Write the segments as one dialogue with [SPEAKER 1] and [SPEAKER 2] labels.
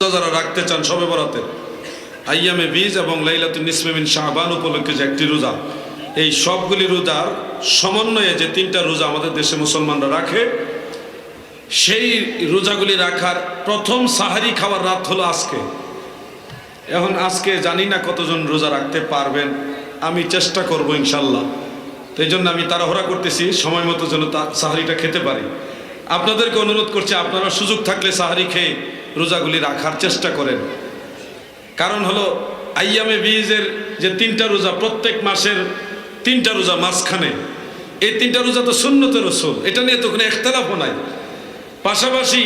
[SPEAKER 1] যারা রাখতে চান সবে বরাতে। আইয়ামে বীজ এবং লাইলাতুল নিসমিন শাহবান উপলক্ষে যে একটি রোজা, এই সবগুলি রোজার সমন্বয়ে যে তিনটা রোজা আমাদের দেশে মুসলমানরা রাখে, সেই রোজাগুলি রাখার প্রথম সাহারি খাওয়ার রাত হলো আজকে। এখন আজকে জানি না কতজন রোজা রাখতে পারবেন, আমি চেষ্টা করব ইনশাল্লাহ। তো এই জন্য আমি তাড়াহুড়া করতেছি, সময় মতো যেন সাহারিটা খেতে পারি। আপনাদেরকে অনুরোধ করছি, আপনারা সুযোগ থাকলে সাহারি খেয়ে রোজাগুলি রাখার চেষ্টা করেন। কারণ হলো, আইয়ামে বীজের যে তিনটা রোজা, প্রত্যেক মাসের তিনটা রোজা মাঝখানে, এই তিনটা রোজা তো সুন্নতের রসুল, এটা নিয়ে তো কোনো একতলাফও নাই। পাশাপাশি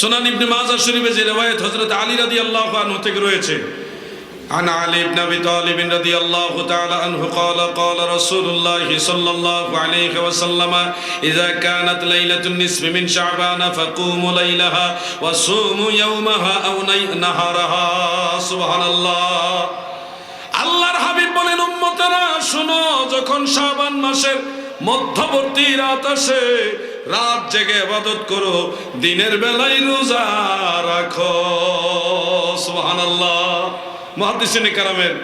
[SPEAKER 1] সোনান ইবনে মাজা শরীফে যে রেওয়ায়ত হজরত আলী রাদি আল্লাহ থেকে রয়েছে عن علي بن ابي طالب رضي الله تعالى عنه قال قال رسول الله صلى الله عليه وسلم اذا كانت ليله النصف من شعبان فقوموا ليلها وصوموا يومها او نهارها سبحان الله আল্লাহর হাবিব বলেন উম্মতেরা শোনো যখন শাবান মাসের মধ্যবর্তী রাত আসে রাত জেগে ইবাদত করো দিনের বেলায় রোজা রাখো সুবহানাল্লাহ মুহাদ্দিসিনে কারামের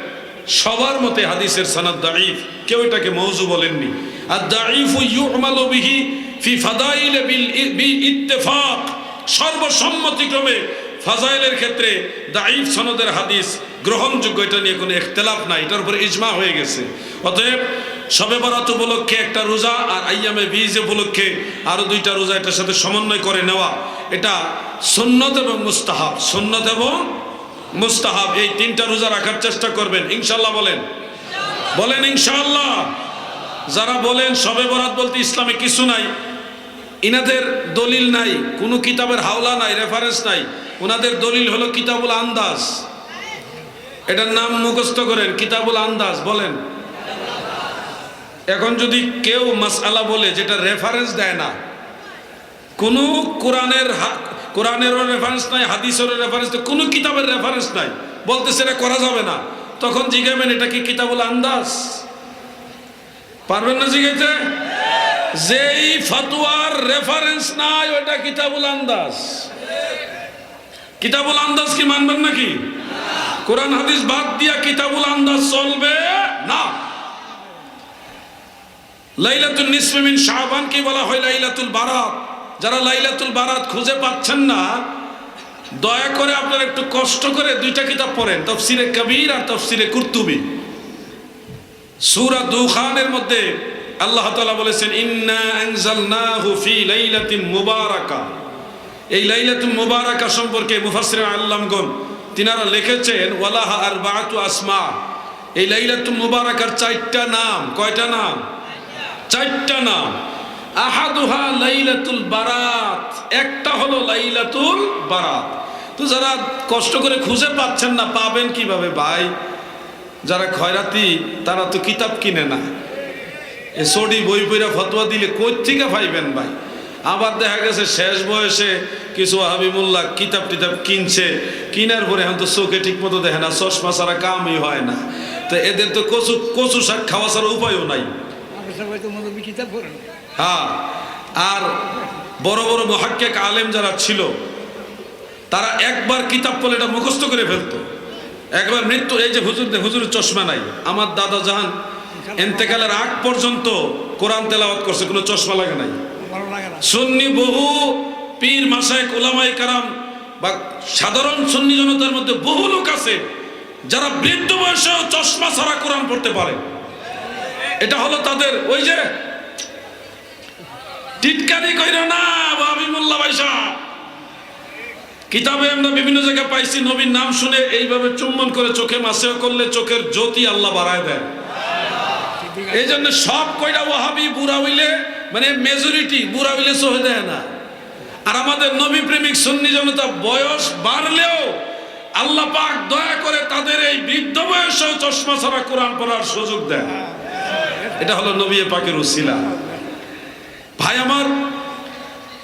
[SPEAKER 1] সবার মতে হাদিসের সনদ দাঈফ। কেউ এটাকে মৌজু বলেননি। আর দাঈফ ইউমালু বিহি ফি ফাদাইল বিল ইত্তেফাক। সর্বসম্মতিক্রমে ফাজাইলের ক্ষেত্রে দাঈফ সনদের হাদিস গ্রহণযোগ্য, এটা নিয়ে কোনো ইখতিলাফ নাই, এটার উপরে ইজমা হয়ে গেছে। অতএব সবে বরাত উপলক্ষে একটা রোজা আর আইয়ামে বীজ উপলক্ষে আরও দুইটা রোজা এটার সাথে সমন্বয় করে নেওয়া, এটা সুন্নত এবং মুস্তাহাব। সুন্নত এবং মুস্তাহাব, এই তিনটা রোজা রাখার চেষ্টা করবেন। ইনশাল্লাহ বলেন। বলেন ইনশাল্লাহ যারা বলেন, সবে বরাত বলতে ইসলামে কিছু নাই। ইনাদের দলিল নাই, কোনো কিতাবের হাওলা নাই রেফারেন্স নাই। ওনাদের দলিল হলো কিতাবুল আন্দাজ। এটার নাম মুখস্থ করেন, কিতাবুল আন্দাজ, বলেন। এখন যদি কেউ মাসআলা বলে, যেটা রেফারেন্স দেয় না, কোনো কোরআনের কোরআনেরও রেফারেন্স নাই হাদিসেরও রেফারেন্স নাই, কোনো কিতাবের রেফারেন্স নাই। বলতে সেটা করা যাবে না। তখন জিজ্ঞাবেন এটা কি কিতাবুল আন্দাজ? পারবেন না জিগাইতে যেই ফতোয়ার রেফারেন্স নাই ওটা কিতাবুল আন্দাজ। কিতাবুল আন্দাজ কি মানবেন নাকি? কোরআন, হাদিস বাদ দিয়া কিতাবুল আন্দাজ চলবে না। লাইলাতুল নিসমিন শাহবান কি বলা হয় লাইলাতুল বারাত? যারা লাইলাতুল বারাত খুঁজে পাচ্ছেন না, দয়া করে আপনারা একটু কষ্ট করে দুইটা কিতাব পড়েন, তফসিরে কবির আর তফসিরে কুর্তুবি। সূরা দুখানের মধ্যে আল্লাহ তাআলা বলেছেন মুবারাকা। এই লাইলাতুল মুবারাকা সম্পর্কে মুফাসসির আল্লামগণ তিনারা লিখেছেন, ওয়ালাহা আরবাআতু আসমা। এই লাইলাতুল মুবারাকার চারটা নাম, কয়টা নাম? চারটা নাম। আহাদুহা লাইলাতুল বারাত। একটা হলো লাইলাতুল বারাত। তো যারা কষ্ট করে খুঁজে পাচ্ছেন না, পাবেন কীভাবে ভাই? যারা খয়রাতি, তারা তো কিতাব কিনে না। এ সডি বই বইরা ফতোয়া দিলে থেকে পাইবেন ভাই? আবার দেখা গেছে শেষ বয়সে কিছু হাবিবুল্লাহ কিতাব টিতাব কিনছে। কিনার পরে এখন তো চোখে ঠিক মতো দেখে না, চশমা ছাড়া কামই হয় না। তো এদের তো কচু কচু শাক খাওয়া ছাড়া উপায়ও নাই।
[SPEAKER 2] কিতাব
[SPEAKER 1] হ্যাঁ আর বড় বড় মহাক্কেক আলেম যারা ছিল তারা একবার কিতাব পড়লে এটা মুখস্থ করে ফেলতো। একবার মৃত্যু এই যে হুজুর হুজুরের চশমা নাই। আমার দাদা জাহান এন্তেকালের আগ পর্যন্ত কোরআন তেলাওয়াত করছে কোনো চশমা লাগে নাই। সুন্নি বহু পীর মাসায় কোলামাই কারাম বা সাধারণ সুন্নি জনতার মধ্যে বহু লোক আছে যারা বৃদ্ধ বয়সেও চশমা ছাড়া কোরআন পড়তে পারে। এটা হলো তাদের ওই যে টিটকারি কইর না বাবি মোল্লা বাইসা কিতাবে আমরা বিভিন্ন জায়গায় পাইছি, নবীর নাম শুনে এইভাবে চুম্বন করে চোখে মাসেও করলে চোখের জ্যোতি আল্লাহ বাড়ায় দেয়। এই জন্য সব কয়টা ওয়াহাবি বুড়া হইলে মানে মেজরিটি বুড়া হইলে সহে দেয় না। আর আমাদের নবী প্রেমিক সুন্নি জনতা বয়স বাড়লেও আল্লাহ পাক দয়া করে তাদের এই বৃদ্ধ বয়সেও চশমা ছাড়া কোরআন পড়ার সুযোগ দেয়। এটা হলো নবী পাকের উসিলা। ভাই আমার,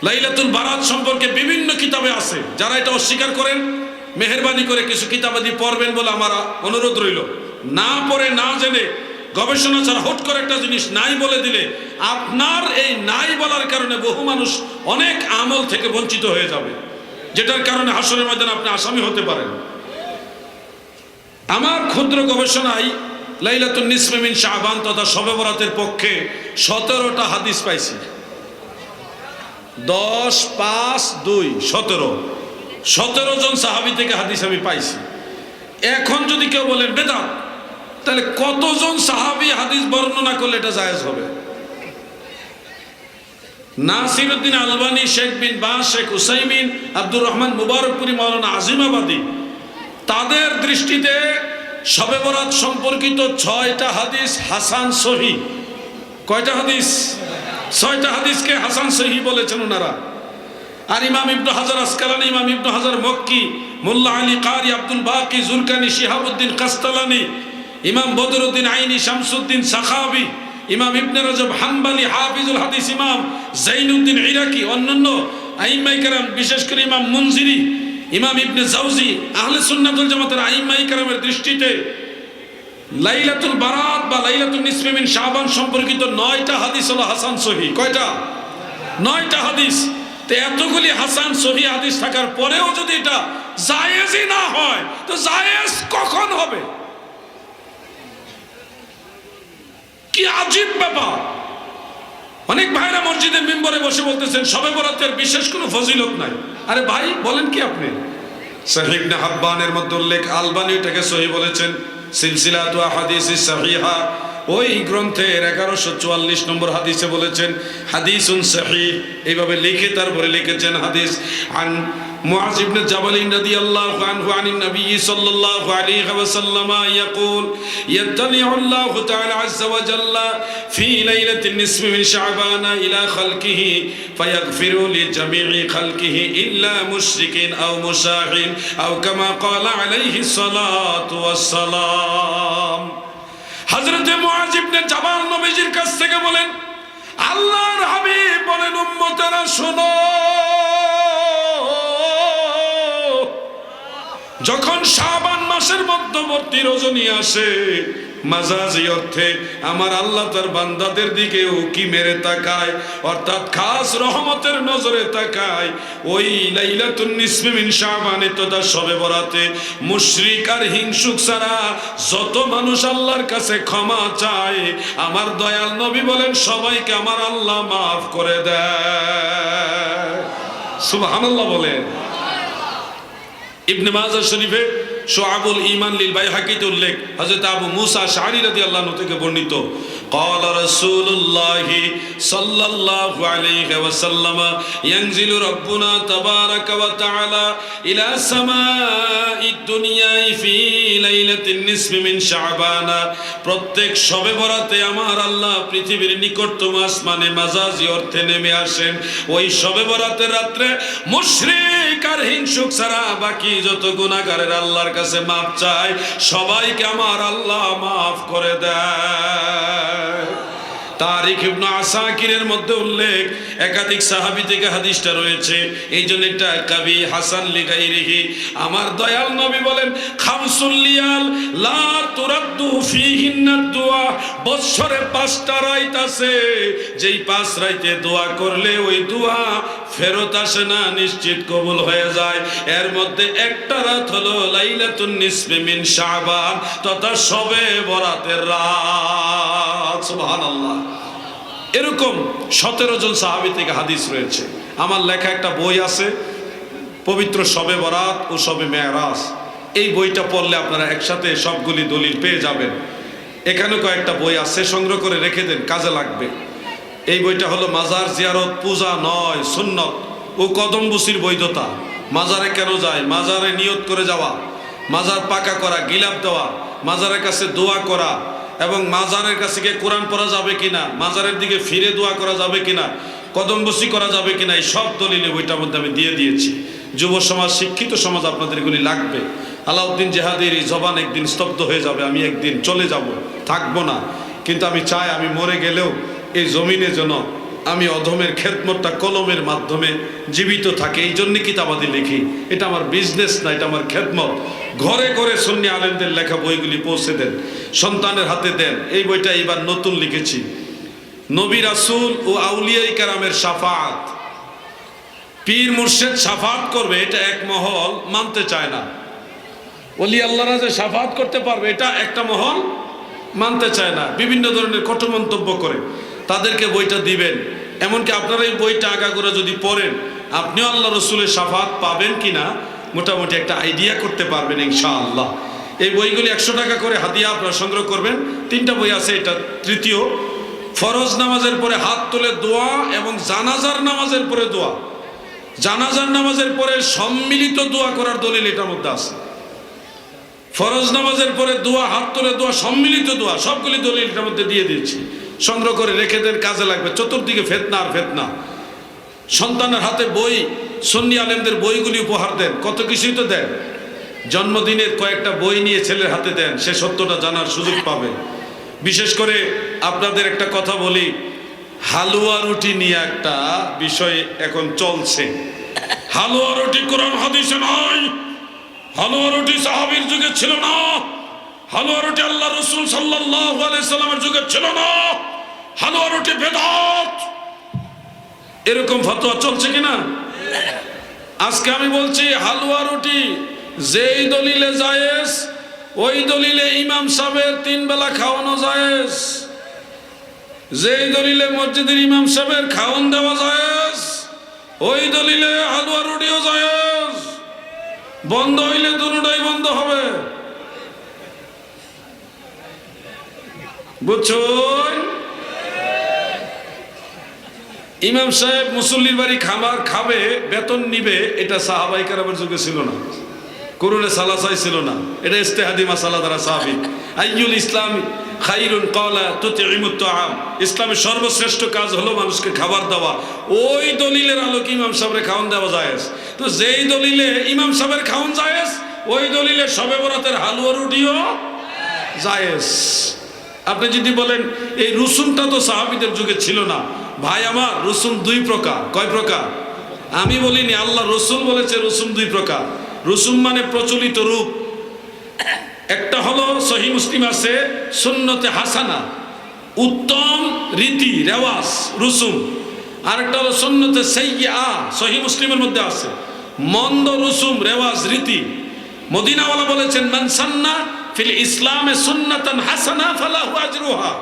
[SPEAKER 1] লাইলাতুল বারাত সম্পর্কে বিভিন্ন কিতাবে আছে, যারা এটা অস্বীকার করেন, মেহরবানি করে কিছু কিতাবাদি পড়বেন বলে আমার অনুরোধ রইল। না পড়ে, না জেনে, গবেষণা ছাড়া হুট করে একটা জিনিস নাই বলে দিলে আপনার এই নাই বলার কারণে বহু মানুষ অনেক আমল থেকে বঞ্চিত হয়ে যাবে, যেটার কারণে হাসরের ময়দানে আপনি আসামি হতে পারেন। আমার ক্ষুদ্র গবেষণায় লাইলাতুন নিসমিন শাহবান তথা শবে বরাতের পক্ষে সতেরোটা হাদিস পাইছি। দশ, পাঁচ, দুই, সতেরো। সতেরো জন সাহাবি থেকে হাদিস আমি পাইছি। এখন যদি কেউ বলেন বেদাত, তাহলে কতজন সাহাবি হাদিস বর্ণনা করলে এটা জায়েজ হবে? নাসিরুদ্দিন আলবানী, শেখ বিন বা শেখ হুসাইমিন, আব্দুর রহমান মুবারকপুরি মৌলানা আজিমাবাদী, তাদের দৃষ্টিতে শবে বরাত সম্পর্কিত ছয়টা হাদিস হাসান সহি। কয়টা হাদিস? ছয়টা হাদিসকে হাসান সহি বলেছেন ওনারা। আর ইমাম ইবনু হাজার আসকালানি, ইমাম ইবনু হাজার মক্কি, মোল্লা আলী কারি, আব্দুল বাকি জুরকানি শিহাবুদ্দিন কাস্তালানি, ইমাম বদরুদ্দিন আইনি, শামসুদ্দিন সাখাবি, ইমাম ইবনে রজব হাম্বালি হাফিজুল হাদিস ইমাম জাইনুদ্দিন ইরাকি, অন্যান্য আইমাই কারাম, বিশেষ করে ইমাম মুনজিরি, ইমাম ইবনে জাউজি, আহলে সুন্নাতুল জামাতের আইমাই কারামের দৃষ্টিতে লাইলাতুল বারাত বা লাইলাতুল নিসমিন শাবান সম্পর্কিত নয়টা হাদিস হলো হাসান সহি। কয়টা? নয়টা হাদিস। তো এতগুলি হাসান সহি হাদিস থাকার পরেও যদি এটা জায়েজই না হয়, তো জায়েজ কখন হবে? কি আজীব ব্যাপার। অনেক ভাইরা মসজিদের মেম্বরে বসে বলতেছেন, সবে বরাতের বিশেষ কোনো ফজিলত নাই। আরে ভাই, বলেন কি আপনি? সাহিব হাব্বানের মধ্যে উল্লেখ, আলবানি এটাকে সহি বলেছেন। সিলসিলা তু হাদিস ওই গ্রন্থের এগারোশো চুয়াল্লিশ নম্বর হাদিসে বলেছেন হাদিস সাহি এইভাবে লিখে তারপরে লিখেছেন হাদিস, আন মুআজ ইবনে জাবাল রাদিয়াল্লাহু আনহু আনিন নবী সাল্লাল্লাহু আলাইহি ওয়াসাল্লাম يقول يطلع الله تعالى عز وجل في ليلة النصف من شعبان إلى خلقه فيغفر لجميع خلقه إلا مشرك أو مشاهد أو كما قال عليه الصلاة والسلام হজরতে মুআজ ইবনে জাবাল নবীজির কাছ থেকে বলেন আল্লাহর হাবিব বলেন উম্মতেরা শোনো যখন শাবান মাসের মধ্যবর্তী রজনী আসে, মাজাজি অর্থে আমার আল্লাহ তার বান্দাদের দিকে উকি মেরে তাকায়, অর্থাৎ খাস রহমতের নজরে তাকায়। ওই লাইলাতুন নিসফি মিন শাবানে তথা সবে বরাতে মুশরিক আর হিংসুক ছাড়া যত মানুষ আল্লাহর কাছে ক্ষমা চায়, আমার দয়াল নবী বলেন, সবাইকে আমার আল্লাহ মাফ করে দেয়। সুবহানাল্লাহ বলেন। ইবনে মাজাহ শরীফে শোয়াবুল ইমান লিল বাইহাকিতে উল্লেখ হযরত আবু মুসা শারি রাদিয়াল্লাহু আনহু থেকে বর্ণিত قال رسول الله صلى الله عليه وسلم ينزل ربنا تبارك وتعالى إلى سماء الدنيا في ليلة النصف من شعبان প্রত্যেক শবে বরাতে আমার আল্লাহ পৃথিবীর নিকটতম আসমানে মাজাজি অর্থে নেমে আসেন ওই শবে বরাতের রাত্রে মুশরিক আর হিংসুক ছাড়া বাকি যত গুণাগারের আল্লাহর কাছে মাপ চাই সবাইকে আমার আল্লাহ মাফ করে দেয়। তারিখ ইবনু আসাকিরের মধ্যে উল্লেখ। একাধিক সাহাবী থেকে হাদিসটা রয়েছে। এই জন্য এটা কবি হাসান লিগাইরিহি। আমার দয়াল নবী বলেন খামসুল্লিয়াল লা তুরাদ্দু ফিহিন্না দোয়া। বৎসরে পাঁচটা রাইত আছে। যেই পাঁচ রাইতে দোয়া করলে ওই দোয়া ফেরত আসে না, নিশ্চিত কবুল হয়ে যায়। এর মধ্যে একটা রাত হলো লাইলাতুন নিসফি মিন শাবান। তথা সবে বরাতের রাত। সুবহানাল্লাহ। এরকম সতেরো জন সাহাবি থেকে হাদিস রয়েছে। আমার লেখা একটা বই আছে, পবিত্র সবে বরাত ও সবে মেয়ারাজ। এই বইটা পড়লে আপনারা একসাথে সবগুলি দলিল পেয়ে যাবেন। এখানে কয়েকটা বই আছে, সংগ্রহ করে রেখে দেন, কাজে লাগবে। এই বইটা হলো মাজার জিয়ারত, পূজা নয়, সুন্নত ও কদম্বুসির বৈধতা। মাজারে কেন যায়? মাজারে নিয়ত করে যাওয়া, মাজার পাকা করা, গিলাপ দেওয়া, মাজারের কাছে দোয়া করা এবং মাজারের কাছে গিয়ে কোরআন পড়া যাবে কিনা, মাজারের দিকে ফিরে দোয়া করা যাবে কিনা, কদমবসি করা যাবে কিনা, এই সব দলিল ওইটার মধ্যে আমি দিয়ে দিয়েছি। যুব সমাজ, শিক্ষিত সমাজ আপনাদের এগুলি লাগবে। আলাউদ্দিন জেহাদের এই জবান একদিন স্তব্ধ হয়ে যাবে, আমি একদিন চলে যাব, থাকব না। কিন্তু আমি চাই আমি মরে গেলেও এই জমিনে যেন আমি অধমের খেদমতটা কলমের মাধ্যমে জীবিত থাকে, এই জন্য কিতাবাদি লিখি। এটা আমার বিজনেস না, এটা আমার খেদমত। ঘরে ঘরে সন্নি আলেমদের লেখা বইগুলি পৌঁছে দেন, সন্তানের হাতে দেন। এই বইটা এবার নতুন লিখেছি। নবী রাসুল ও আউলিয়াই কারামের সাফাত। পীর মুর্শেদ সাফাত করবে, এটা এক মহল, মানতে চায় না। অলি আল্লাহরা যে সাফাত করতে পারবে, এটা একটা মহল, মানতে চায় না। বিভিন্ন ধরনের কটু মন্তব্য করে। তাদেরকে বইটা দিবেন। এমনকি আপনারা এই বইটা আগা করে যদি পড়েন, আপনিও আল্লাহ রসুলের সাফাত পাবেন কিনা, মোটামুটি একটা আইডিয়া করতে পারবেন ইনশাআল্লাহ। এই বইগুলি একশো টাকা করে হাতিয়া আপনারা সংগ্রহ করবেন। তিনটা বই আছে, এটা তৃতীয়। ফরজ নামাজের পরে হাত তুলে দোয়া এবং জানাজার নামাজের পরে দোয়া। জানাজার নামাজের পরে সম্মিলিত দোয়া করার দলিল এটার মধ্যে আছে। ফরজ নামাজের পরে দোয়া, হাত তুলে দোয়া, সম্মিলিত দোয়া, সবগুলি দলিল এটার মধ্যে দিয়ে দিয়েছি। সংগ্রহ করে রেখে দেন, কাজে লাগবে। চতুর্দিকে ফেতনা আর ফেতনা। সন্তানের হাতে বই, সন্নি আলেমদের বইগুলি উপহার দেন। কত কিছুই তো দেন। জন্মদিনের কয়েকটা বই নিয়ে ছেলের হাতে দেন, সে সত্যটা জানার সুযোগ পাবে। বিশেষ করে আপনাদের একটা কথা বলি, হালুয়া রুটি নিয়ে একটা বিষয় এখন চলছে। হালুয়া রুটি কোরআন হাদিসে নয় হালুয়া রুটি সাহাবীর যুগে ছিল না। হালুয়া রুটি আল্লাহ রসুল সাল্লাল্লাহু আলাইহি সাল্লামের যুগে ছিল না। হালুয়া রুটি বেদাত। এরকম ফতোয়া চলছে কিনা আজকে আমি বলছি হালুয়া রুটি যেই দলিলে জায়েজ, ওই দলিলে ইমাম সাহেবের তিন বেলা খাওয়ানো জায়েজ। যেই দলিলে মসজিদের ইমাম সাহেবের খাওয়ান দেওয়া জায়েজ, ওই দলিলে হালুয়া রুটিও জায়েজ। বন্ধ হইলে দুটাই বন্ধ হবে। বুঝছুন? ইমাম সাহেব মুসল্লির বাড়ি খাবার খাবে, বেতন নিবে, এটা সাহাবাই কারামের যুগে ছিল না। করুণে সালাসাই ছিল না। এটা ইস্তেহাদি মাসালা দ্বারা সাহাবিক আইয়ুল ইসলাম খাইরুন কলা তুতিমুত আম ইসলামের সর্বশ্রেষ্ঠ কাজ হলো মানুষকে খাবার দেওয়া। ওই দলিলের আলোকে ইমাম সাহেবের খাওয়ান দেওয়া যায় তো যেই দলিলে ইমাম সাহেবের খাওয়ান জায়েজ, ওই দলিলে সবে বরাতের হালুয়া রুটিও জায়েজ। আপনি যদি বলেন, এই রসুনটা তো সাহাবিদের যুগে ছিল না। ভাই, আমার রসুন দুই প্রকার। কয় প্রকার? আমি বলিনি, আল্লাহ রসুল বলেছে রসুন দুই প্রকার। রসুন মানে প্রচলিত রূপ। একটা হলো সহি মুসলিম আছে, সুন্নতে হাসানা, উত্তম রীতি, রেওয়াজ রুসুম আরেকটা হলো সুন্নতে সাইয়া সহি মুসলিমের মধ্যে আছে। মন্দ রুসুম রেওয়াজ, রীতি। মদিনাওয়ালা বলেছেন মানসান্না ফিল ইসলামে সুন্নাতান হাসানা ফালাহু আজরুহা।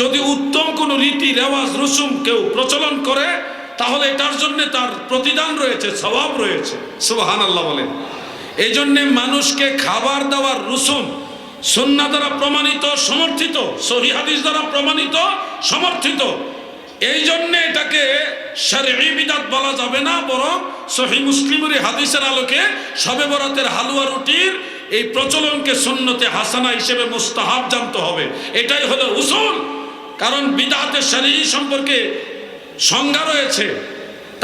[SPEAKER 1] যদি উত্তম কোনো রীতি, রেওয়াজ, রসুম কেউ প্রচলন করে, তাহলে এটার জন্য তার প্রতিদান রয়েছে স্বভাব রয়েছে। সুবাহান আল্লাহ বলেন। এই জন্যে মানুষকে খাবার দেওয়ার রুসুম সন্না দ্বারা প্রমাণিত, সমর্থিত, সহি হাদিস দ্বারা প্রমাণিত, সমর্থিত। এই জন্য এটাকে শারঈ বিদাত বলা যাবে না, বরং সহি মুসলিমের হাদিসের আলোকে সবে বরাতের হালুয়া রুটির এই প্রচলনকে সুন্নতে হাসানা হিসেবে মুস্তাহাব জানতে হবে। এটাই হলো উসুল। কারণ বিদাতের শারী সম্পর্কে সংজ্ঞা রয়েছে,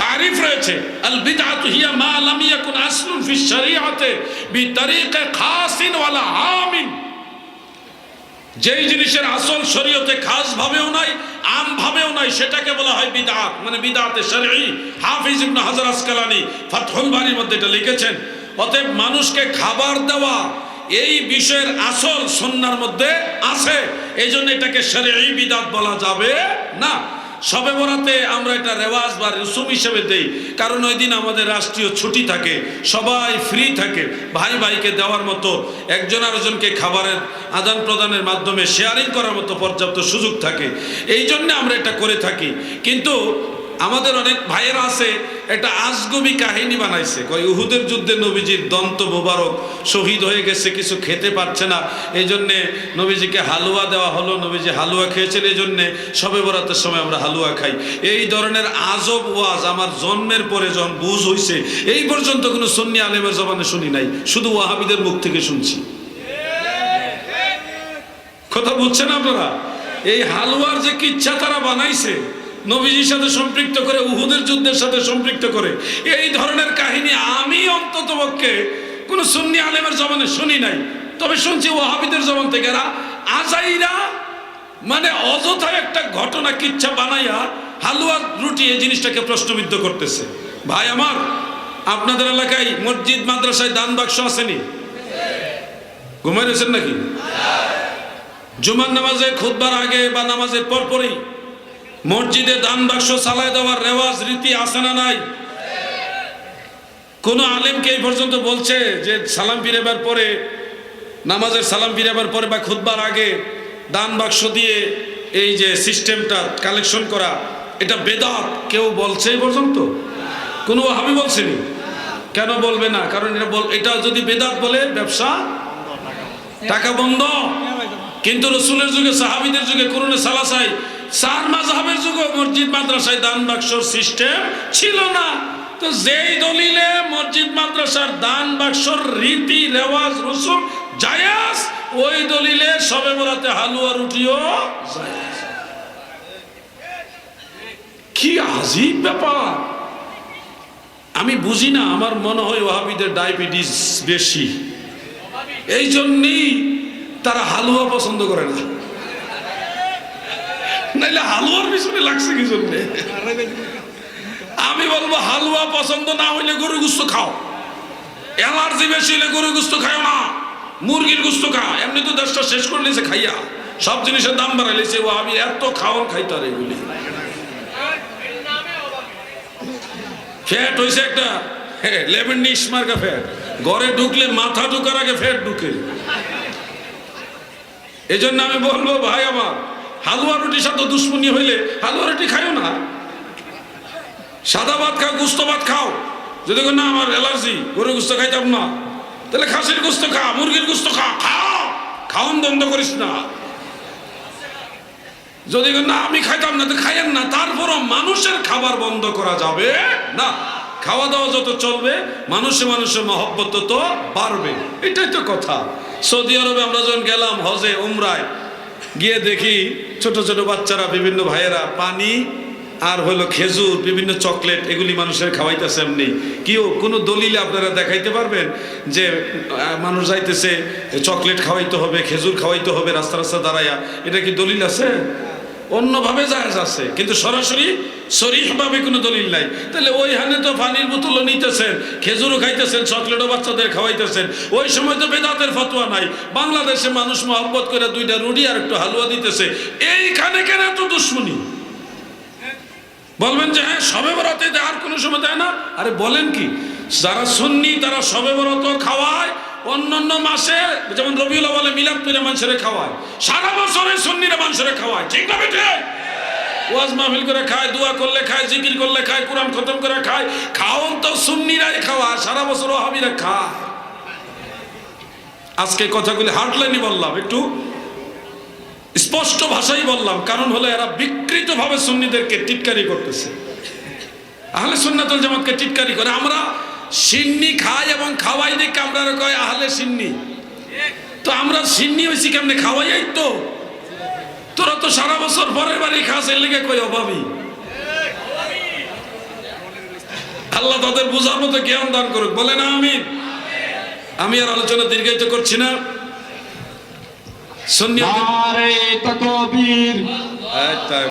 [SPEAKER 1] তারিফ রয়েছে। আল বিদআতু হিয়া মা লাম ইয়াকুন আসলুন ফি শরীআতে বিতরিকে খাসিন ওয়ালা আমিন। যেই জিনিসের আসল শরীয়তে খাস ভাবেও নাই, আম ভাবেও নাই, সেটাকে বলা হয় বিদআত মানে বিদআতে শরঈ হাফিজ ইবনে হাজার আসকালানি ফাতহুল বারির মধ্যে এটা লিখেছেন। অতএব মানুষকে খাবার দেওয়া এই বিষয়ের আসল সন্ন্যার মধ্যে আছে। এই জন্য এটাকে শরঈ বিদাত বলা যাবে না। সবে বরাতে আমরা এটা রেওয়াজ বা রসুম হিসেবে দেই। কারণ ওই দিন আমাদের রাষ্ট্রীয় ছুটি থাকে, সবাই ফ্রি থাকে। ভাই ভাইকে দেওয়ার মতো, একজন আরেকজনকে খাবারের আদান প্রদানের মাধ্যমে শেয়ারিং করার মতো পর্যাপ্ত সুযোগ থাকে। এই জন্য আমরা এটা করে থাকি। কিন্তু আমাদের অনেক ভাইয়েরা আছে, একটা আজগবি কাহিনী বানাইছে। কয়, উহুদের যুদ্ধে নবীজির দন্ত মোবারক শহীদ হয়ে গেছে, কিছু খেতে পারছে না। এই জন্যে নবীজিকে হালুয়া দেওয়া হলো, নবীজি হালুয়া খেয়েছেন এই জন্যে সবে বরাতের সময় আমরা হালুয়া খাই। এই ধরনের আজব ওয়াজ আমার জন্মের পরে যখন বুঝ হইছে, এই পর্যন্ত কোনো সন্নি আলেমের জবানে শুনি নাই, শুধু ওয়াহাবিদের মুখ থেকে শুনছি। কথা বুঝছেন আপনারা? এই হালুয়ার যে কিচ্ছা তারা বানাইছে নবীজির সাথে সম্পৃক্ত করে, উহুদের যুদ্ধের সাথে সম্পৃক্ত করে, এই ধরনের কাহিনী আমি অন্তত পক্ষে কোনো সুন্নি আলেমের জবানে শুনি নাই। তবে শুনছি ওয়াহাবিদের জবান থেকে, এরা আজাইরা মানে অযথা একটা ঘটনা কিচ্ছা বানাইয়া হালুয়া রুটি এই জিনিসটাকে প্রশ্নবিদ্ধ করতেছে। ভাই আমার, আপনাদের এলাকায় মসজিদ, মাদ্রাসায় দান বাক্স আসেনি? ঘুমাই রয়েছেন নাকি? জুমার নামাজে খুদবার আগে বা নামাজের পরপরই মসজিদে দান বাক্স চালায় দেওয়ার রেওয়াজ, রীতি আছে না নাই? কোন আলেমকে এই পর্যন্ত বলছে যে সালাম ফিরেবার পরে, নামাজের সালাম ফিরেবার পরে বা খুদবার আগে দান বাক্স দিয়ে এই যে সিস্টেমটা কালেকশন করা, এটা বেদাত কেউ বলছে এই পর্যন্ত? কোনো আমি বলছিনি? কেন বলবে না? কারণ এটা বল এটা যদি বেদাত বলে, ব্যবসা টাকা বন্ধ। কিন্তু রসুলের যুগে, সাহাবিদের যুগে করুণে সালাসাই চার মাঝহাবের যুগে মসজিদ, মাদ্রাসায় দান বাক্সর সিস্টেম ছিল না। তো যেই দলিলে মসজিদ, মাদ্রাসার দান বাক্সর, রীতি, রেওয়াজ, রসুল জায়াজ, ওই দলিলে সবে বরাতে হালুয়া, রুটিও। কি আজীব ব্যাপার। আমি বুঝি না, আমার মনে হয় ওহাবিদের ডায়াবেটিস বেশি। এই জন্যই তারা হালুয়া পছন্দ করে না। নাইলে হালুয়ার পিছনে লাগছে কি জন্যে আমি বলব হালুয়া পছন্দ না হইলে গরু গুস্ত খাও। অ্যালার্জি বেশি হলে গরু গুস্ত খাও না। মুরগির গুস্ত খা। এমনি তো দেশটা শেষ করে নিয়েছে খাইয়া। সব জিনিসের দাম বাড়াইছে ও, আমি এত খাওয়ার খাইতার এগুলি। ফ্যাট হয়েছে একটা লেমন নিস মার্কা ফ্যাট। ঘরে ঢুকলে মাথা ঢুকার আগে ফ্যাট ঢুকে। এই জন্য আমি বলব, ভাই আমার হালুয়া রুটির সাথে দুশ্মনী হইলে হালুয়া রুটি খাইও না। সাদা ভাত খাও, গুস্ত ভাত খাও। যদি না, আমার অ্যালার্জি গরু গুস্ত খাইতাম না। তাহলে খাসির গুস্ত খা, মুরগির গুস্ত খা খাও খাওন বন্ধ করিস না। যদি না, আমি খাইতাম না, তো খাইয়েন না। তারপরও মানুষের খাবার বন্ধ করা যাবে না। খাওয়া দাওয়া যত চলবে, মানুষে মানুষের মহব্বত তো বাড়বে। এটাই তো কথা। সৌদি আরবে আমরা যখন গেলাম হজে, উমরায় গিয়ে দেখি ছোট ছোট বাচ্চারা, বিভিন্ন ভাইয়েরা, পানি আর হলো খেজুর, বিভিন্ন চকলেট, এগুলি মানুষের খাওয়াইতেছে এমনি কেউ কোনো দলিলে আপনারা দেখাইতে পারবেন যে মানুষ যাইতেছে, চকলেট খাওয়াইতে হবে, খেজুর খাওয়াইতে হবে, রাস্তা রাস্তা দাঁড়াইয়া। এটা কি দলিল আছে? অন্যভাবে জায়েজ আছে। কিন্তু সরাসরি শরীফভাবে কোনো দলিল নাই। তাহলে ওই হানে তো পানির বোতলও নিতেছেন, খেজুরও খাইতেছেন, চকলেটও বাচ্চাদের খাওয়াইতেছেন। ওই সময় তো বেদাতের ফতোয়া নাই। বাংলাদেশে মানুষ মহব্বত করে দুইটা রুটি আর একটু হালুয়া দিতেছে। এইখানে কেন এত দুশ্মনী? বলবেন যে হ্যাঁ সবে বরাতে আর কোনো সময় দেয় না? আরে বলেন কি, যারা সুন্নি তারা সবে বরাত খাওয়ায় অন্যান্য মাসে, যেমন রবিউল বলে মিলাদ পিরে মানুষের খাওয়ায়, সারা বছরে সুন্নিরা মানুষের খাওয়ায়, ঠিক না বেঠে? ওয়াজ মাহফিল করে খায়, দোয়া করলে খায়, জিকির করলে খায়, কোরআন খতম করে খায়, খাওন তো সুন্নিরাই খাওয়ায়, সারা বছর ওহাবিরা খায়। আজকে কথাগুলি হার্টলাইনই বললাম, একটু স্পষ্ট ভাষাই বললাম, কারণ হলো এরা বিকৃতভাবে সুন্নিদেরকে টিটকারি করতেছে। আহলে সুন্নাতুল জামাতকে টিটকারি করে, আমরা সিন্নি খাই এবং খাওয়াই দেখে আমরা কয় আহলে সিন্নি। তো আমরা সিন্নি হয়েছি কেমনে? খাওয়াই তো। তোরা তো সারা বছর পরের বাড়ি খাস এর লেগে কই অভাবী? আল্লাহ তাদের বোঝার মতো জ্ঞান দান করুক। বলে না আমি আমি আর আলোচনা দীর্ঘায়িত করছি না। সুন্নি